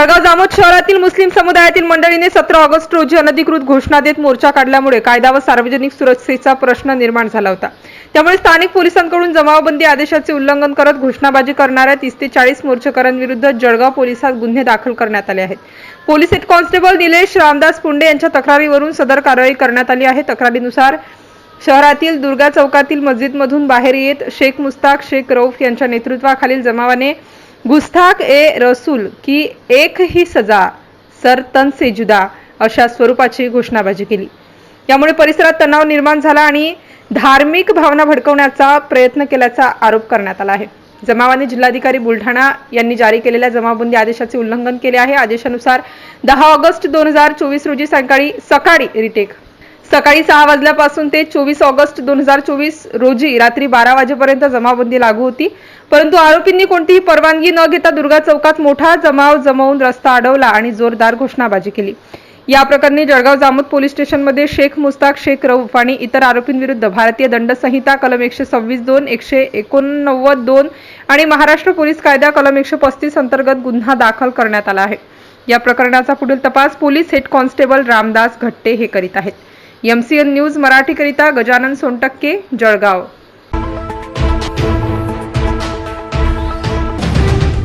जळगाव जामोद शहरातील मुस्लिम समुदायातील मंडळीने सतरा ऑगस्ट रोजी अनधिकृत घोषणा देत मोर्चा काढल्यामुळे कायदा व सार्वजनिक सुरक्षेचा प्रश्न निर्माण झाला होता. त्यामुळे स्थानिक पोलिसांकडून जमावबंदी आदेशाचे उल्लंघन करत घोषणाबाजी करणाऱ्या तीस ते चाळीस मोर्चेकऱ्यांविरुद्ध जळगाव पोलिसात गुन्हे दाखल करण्यात आले आहेत. Police head constable Nilesh Ramdas Punde यांच्या तक्रारीवरून सदर कारवाई करण्यात आली आहे. तक्रारीनुसार शहरातील दुर्गा चौकातील मस्जिदमधून बाहेर येत शेख मुस्ताक शेख रौफ यांच्या नेतृत्वाखालील जमावाने गुस्ताख ए रसूल की एक ही सजा सर तन से जुदा अशा स्वरूपाची घोषणाबाजी केली. यामुळे परिसरात तणाव निर्माण झाला आणि धार्मिक भावना भडकवण्याचा प्रयत्न केल्याचा आरोप करण्यात आला आहे. जमावाने जिल्हाधिकारी बुलढाणा यांनी जारी केलेल्या जमावबंदी आदेशाचे उल्लंघन केले आहे. आदेशानुसार दहा ऑगस्ट दोन हजार चोवीस रोजी सायंकाळी सकाळी रिटेक सकाळी सहा वाजल्यापासून ते चोवीस ऑगस्ट दोन हजार चोवीस रोजी रात्री बारा वाजेपर्यंत जमावबंदी लागू होती. परंतु आरोपींनी कोणतीही परवानगी न घेता दुर्गा चौकात मोठा जमाव जमवून रस्ता अडवला आणि जोरदार घोषणाबाजी केली. या प्रकरणी जळगाव जामोद पोलीस स्टेशनमध्ये शेख मुस्ताक शेख रऊफ आणि इतर आरोपींविरुद्ध भारतीय दंड संहिता कलम एकशे सव्वीस दोन एकशे एकोणनव्वद दोन आणि महाराष्ट्र पोलीस कायदा कलम एकशे पस्तीस अंतर्गत गुन्हा दाखल करण्यात आला आहे. या प्रकरणाचा पुढील तपास police head constable Ramdas Ghatte हे करीत आहेत. एम सी एन न्यूज मराठीकरिता गजानन सोनटक्के जळगाव.